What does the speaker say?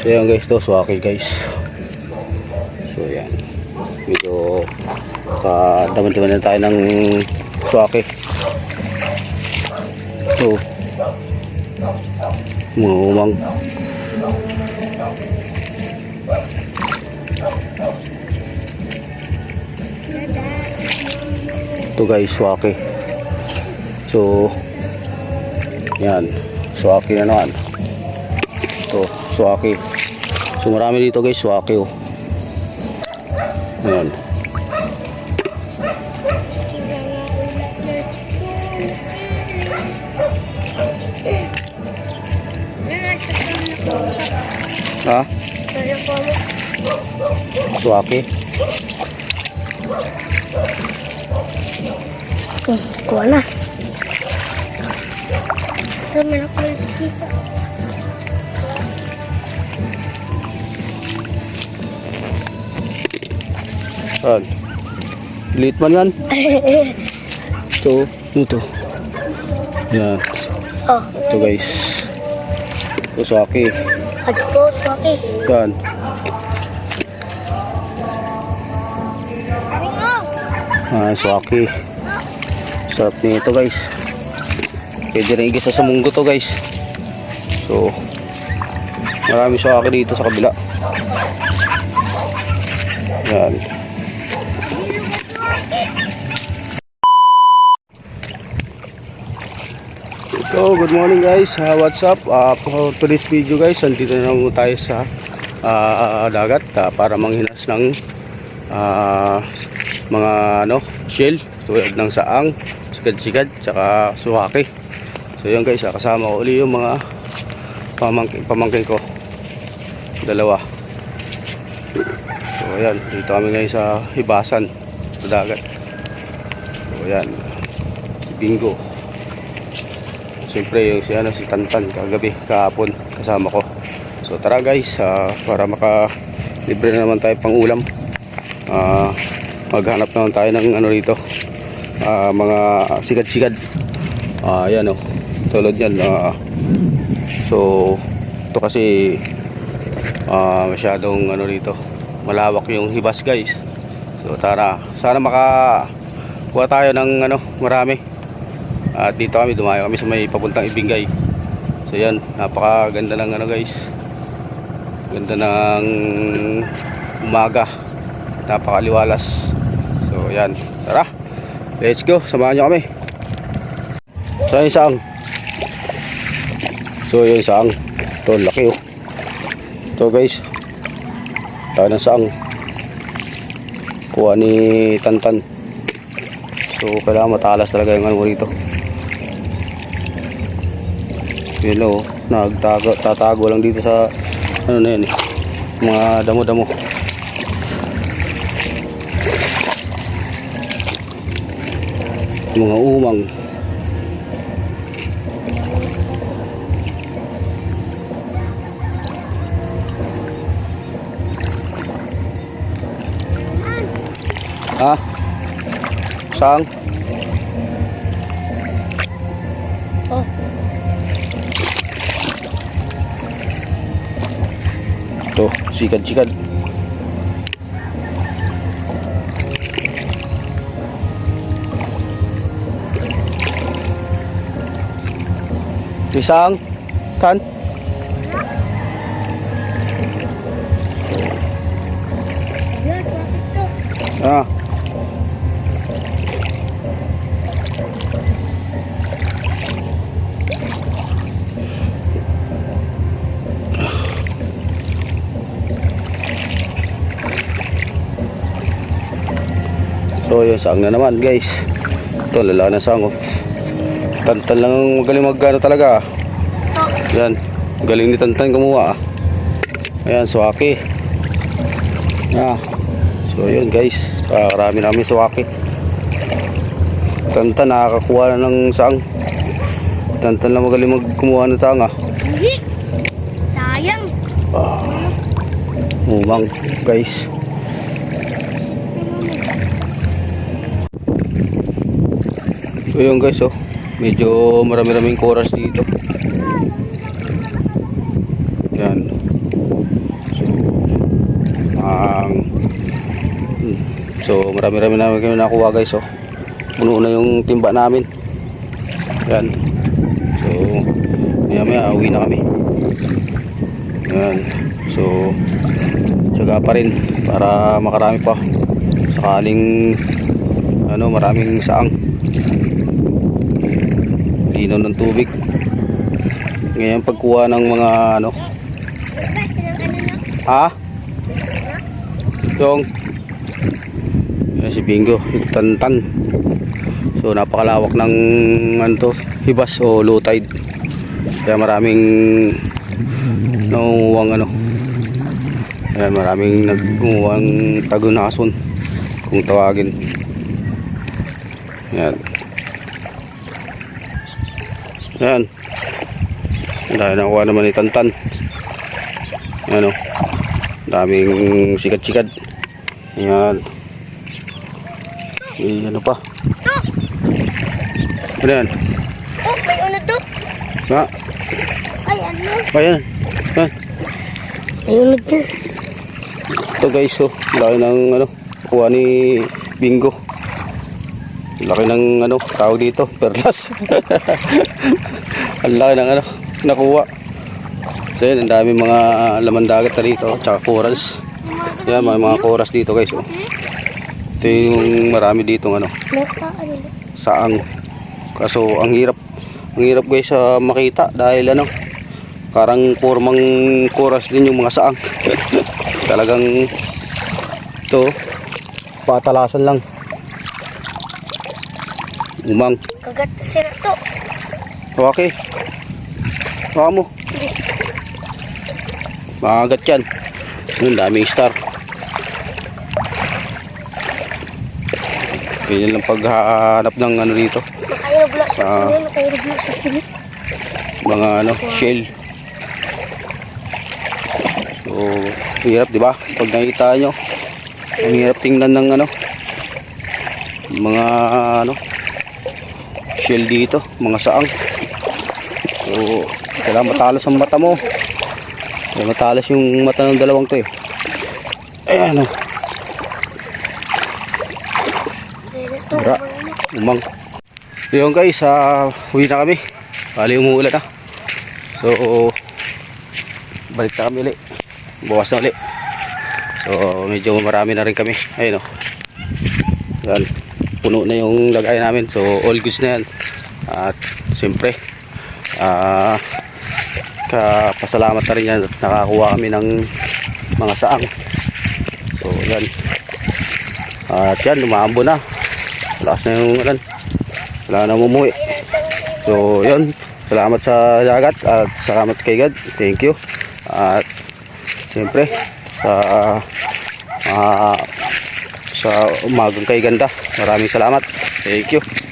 So yan guys, to swaki guys. So yan. Medyo kadaman-daman na tayo ng swaki. So, mga umang. Ito guys, swaki. So, yan. Swaki na naman. Swaki. So marami dito guys, swaki oh. Ayan. Ha? Swaki. Kuha na. Kami na ko dito. Saan? Liit man yan. Ito. Ito. Yan. Oh, Ito guys. Ito swaki. Adi po, swaki. Yan. Ah, swaki. Sarap nito guys. Pwede rin igisa sa munggo to guys. So, marami swaki dito sa kabila. Yan. So, good morning guys. Uh, what's up? Uh, for today's video guys, andito na naman tayo sa ah, dagat ah, para manghinas ng ah, mga ano, shell tulad ng saang, sigad-sigad, tsaka suwaki. So yun guys, ah, kasama ko uli yung mga pamangkin, pamangkin ko. Dalawa. So ayan, dito kami ngayon sa Hibasan, sa dagat. So ayan, si Bingo. Siyempre yung si ano si Tantan kagabi kahapon kasama ko. So tara guys ah, para maka libre na naman tayo pang ulam. Ah, maghanap naman tayo ng ano rito. Ah, mga sigad-sigad. Ah, ayan oh. Tulad yan. ah. so ito kasi ah, masyadong ano rito. Malawak yung hibas guys. So tara, sana maka kuha tayo ng ano, marami. At dito kami, dumayo kami sa may papuntang Ibingay. So yan, napakaganda ng ano guys. Ganda ng umaga. Napakaliwalas. So yan, tara. Let's go, samahan nyo kami. So yung saang. So yung saang. Ito, laki oh. Ito guys. Tayo ng saang. Kuha ni Tantan. So kailangan matalas talaga yung ano rito. Yun o, nagtago, tatago lang dito sa ano na yun eh, mga damo-damo. Mga umang. Ha? Saan? Ito, sikad-sikad. Isang kan. Ah Yung saang na naman guys Ito lalaki na saang oh. Tantan lang ang magaling magano talaga ah. Yan Galing ni Tantan kumuha ah. Ayan suwaki ah. So yun guys ah, Karami namin suwaki Tantan nakakakuha na ng saang Tantan lang magaling magkumuha ng tanga hindi. Sayang. ah. Umang guys So yun guys oh. Medyo marami-raming koras dito. Yan. So, um, So marami-rami namin kami nakuha guys oh. Puno na yung timba namin. Yan. So maya-maya uwi na kami. Yan. So tsaga pa rin para makarami pa sakaling ano maraming saang linaw ng tubig. Ngayon pagkuha ng mga ano. Ha? Yung yan si Bingo. Tantan. So napakalawak ng ano to hibas o low tide. Kaya maraming nangunguwang ano. Ayan, maraming nagumuwang tagunason kung tawagin. Yan yan. Dahil nakuha naman ni Tantan. Yan o daming sikat-sikat. Yan. Eh, ano pa? Ano yan? Oh, may ano to? nga Ay, ano? ayan yan. May ano to? ito guys oh. Laki ng ano kuha ni Bingo laki ng ano tawag dito perlas. Ang laki ng ano nakuha. So yan ang dami mga laman dagat na dito tsaka corals yan may mga corals dito guys oh. ito yung marami dito ano saang. Kaso ang hirap ang hirap guys sa makita dahil ano parang formang chorus din yung mga saang. Talagang ito patalasan lang umang Kagat kasi na to. okay. Baka mo. Makagat yan. Yun daming star. Ganyan lang paghahanap ng ano dito. Nakayabla sa Ah. sili, nakayabla sa sili. mga ano shell. So hirap di ba? Pag nakita nyo ang hirap tingnan ng ano mga ano shell dito mga saang. So kailangan matalas ang mata mo. Kaya matalas yung mata ng dalawang to eh. Ayan o ano. umang. Yun guys ah uwi na kami. Bali umuulan na. So balik na kami ulit. Bukas na ulit. So medyo marami na rin kami. Ayun o yan puno na yung lagay namin. So all goods na yan. At siyempre ah kapasalamat na rin yan at nakakuha kami ng mga saang. So yan. At yan lumaambo na. Lakas na yung ulan. Wala na umuwi so yun. Salamat sa dagat at salamat kay God. Thank you. At siyempre sa ah, sa umagang kay ganda. Maraming salamat. Thank you